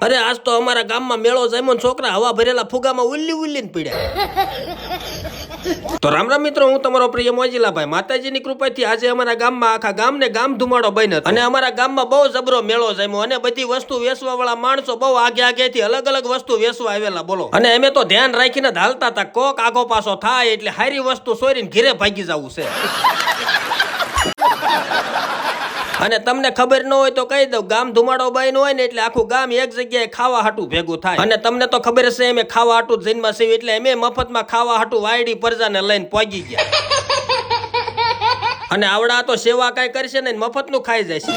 અરે, આજ તો અમારા ગામમાં મેળો જામ્યો છોકરા હવા ભરેલા ફુગામાં ઉલ્લી ઉલ્લીને પીડ્યા. તો રામ રામ મિત્રો, હું તમારો પ્રિય મોજીલાભાઈ. માતાજીની કૃપાથી આજે અમારા ગામમાં આખા ગામને ગામ ધુમાડો બન્યો અને અમારા ગામમાં બહુ જબરો મેળો જામ્યો અને બધી વસ્તુ વેચવા વાળા માણસો બહુ આગે આગેથી અલગ અલગ વસ્તુ વેચવા આવેલા, બોલો. અને અમે તો ધ્યાન રાખીને જ હાલતા હતા, કોક આગો પાછો થાય એટલે હારી વસ્તુ સોરીને ઘીરે ભાગી જવું છે. અને તમને ખબર ન હોય તો કહી દઉં, ગામ ધુમાડો બાઈ હોય ને એટલે આખું ગામ એક જગ્યાએ ખાવા હાટું ભેગું થાય. અને તમને તો ખબર છે એમ ખાવા હાટું જીનમાં સીવ એટલે એમ મફતમાં ખાવા હાટું વાયડી પરજાને લઈને પહોંચી ગયા. અને આવડા તો સેવા કઈ કરશે ને મફતનું ખાઈ જશે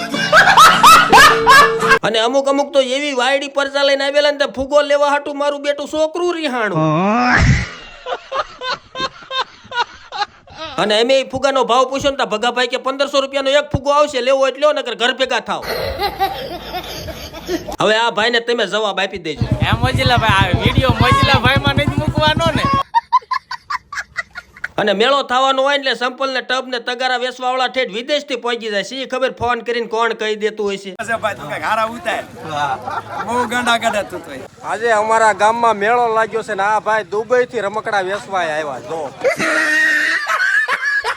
અને અમુક અમુક તો એવી વાયડી પરજા લઈને આવેલા ને ફુગો લેવા હાટું મારું બેટું છોકરું રિહાણું. અને અમે એ ફુગાનો ભાવ પૂછ્યો ને ભગાભાઈ કે પંદરસો રૂપિયાનો એક ફુગો આવશે લેવો એટલે લ્યો નકર ઘર ભેગા થાવ હવે આ ભાઈને તમે જવાબ આપી દેજો. એમ મોજીલા ભાઈ આ વીડિયો મોજીલા ભાઈ માં નથી મૂકવાનો ને. અને મેળો થવાનો હોય એટલે સંપલ ને ટબ ને તગારા વેસવા વાળા ઠેઠ વિદેશથી પહોંચી જાય છે. ખબર ફોન કરીને કોણ કહી દેતું હોય છે. ભાઈ તું કંઈક હારા ઉતાર. બહુ ગાંડા ગાંડા તું તો આજે અમારા ગામમાં મેળો લાગ્યો છે ને આ ભાઈ દુબઈ થી રમકડા વેસવા આવ્યા જો.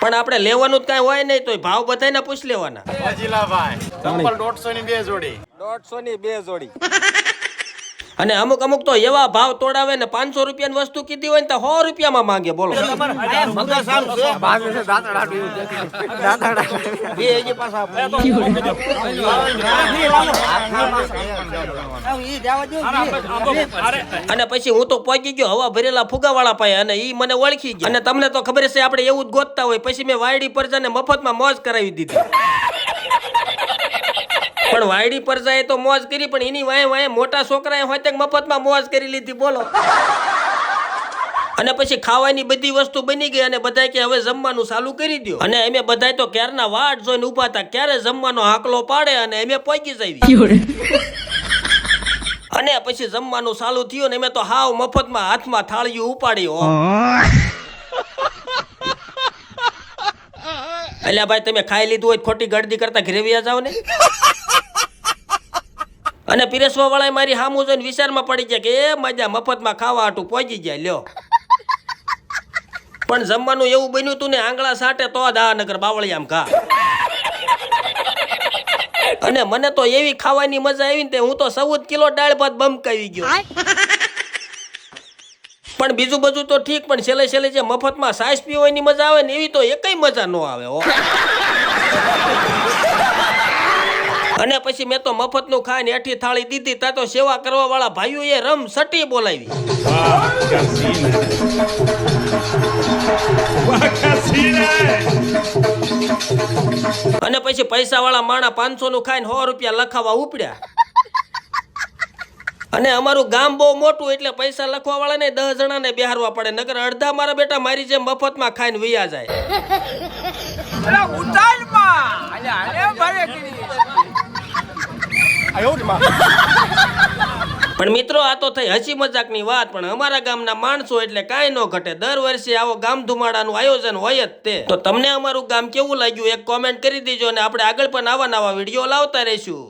પણ આપણે લેવાનું જ કાંઈ હોય નહીં તો ભાવ બધાને પૂછ લેવાના. ભાઈ દોઢસો ની બે જોડી. દોઢસો ની બે જોડી. અને અમુક અમુક તો એવા ભાવ તોડાવે ને પાંચસો રૂપિયાની વસ્તુ કીધી હોય ને તો સો રૂપિયામાં માંગે બોલો. અને પછી હું તો પહોંચી ગયો હવા ભરેલા ફુગાવાળા પાસે અને એ મને ઓળખી ગયા. અને તમને તો ખબર છે આપણે એવું જ ગોતતા હોય. પછી મેં વાયડી પરજાને મફતમાં મોજ કરાવી દીધી. પણ વાયડી પરજાએ તો મોજ કરી પણ એની વાય વાય મોટા છોકરાએ હોય મફતમાં મોજ કરી લીધી બોલો. અને પછી ખાવાની બધી વસ્તુ બની ગઈ અને બધા કે હવે જમવાનું ચાલુ કરી દો અને અમે બધાય તો ક્યારના વાટ જોઈને ઊભા હતા ક્યારે જમવાનો હાકલો પાડે અને અમે પહોંચી જઈએ. અને પછી જમવાનું ચાલુ થયું ને અમે તો હાવ મફતમાં હાથમાં થાળીઓ ઉપાડી અલ્યા ભાઈ, તમે ખાઈ લીધું હોય ખોટી ગળદી કરતા ઘરે વ્યા જાવ ને. અને પીરસવા વાળા મારી હામુ જોઈને વિચારમાં પડી જાય કે, એ મજા, મફતમાં ખાવા હાટું પહોંચી જાય, લ્યો. પણ જમવાનું એવું બન્યું તું ને, આંગળા સાટે તો જ આ નગર બાવળિયામ ખા અને મને તો એવી ખાવાની મજા આવી ને તે હું તો ચૌદ કિલો દાળ ભાત બમકાવી ગયો. પણ બીજું બધું તો ઠીક, પણ છેલ્લે છેલ્લે જે મફતમાં સાસ પીવાની મજા આવે ને એવી તો એકય મજા ન આવે, હો. અને પછી મેં તો મફતનું ખાઈને હેઠી થાળી દીધી, તા તો સેવા કરવા વાળા ભાઈઓએ રમ સટી બોલાવી. અને પછી પૈસા વાળા માણા પાંચસો નું ખાઈને સો રૂપિયા લખાવા ઉપડ્યા. અને અમારું ગામ બહુ મોટું એટલે પૈસા લખવા વાળા ને દસ જણા ને બેહારવા પડે નગર અડધા મારા બેટા મારી જેમ મફતમાં ખાઈને વૈયા જાય. પણ મિત્રો આ તો થઈ હસી મજાકની વાત પણ અમારા ગામના માણસો એટલે કાંઈ ન ઘટે. દર વર્ષે આવો ગામ ધુમાડાનું આયોજન હોય જ તે. તો તમને અમારું ગામ કેવું લાગ્યું? એક કોમેન્ટ કરી દેજો અને આપણે આગળ પણ આવા નવા વીડિયો લાવતા રહીશું.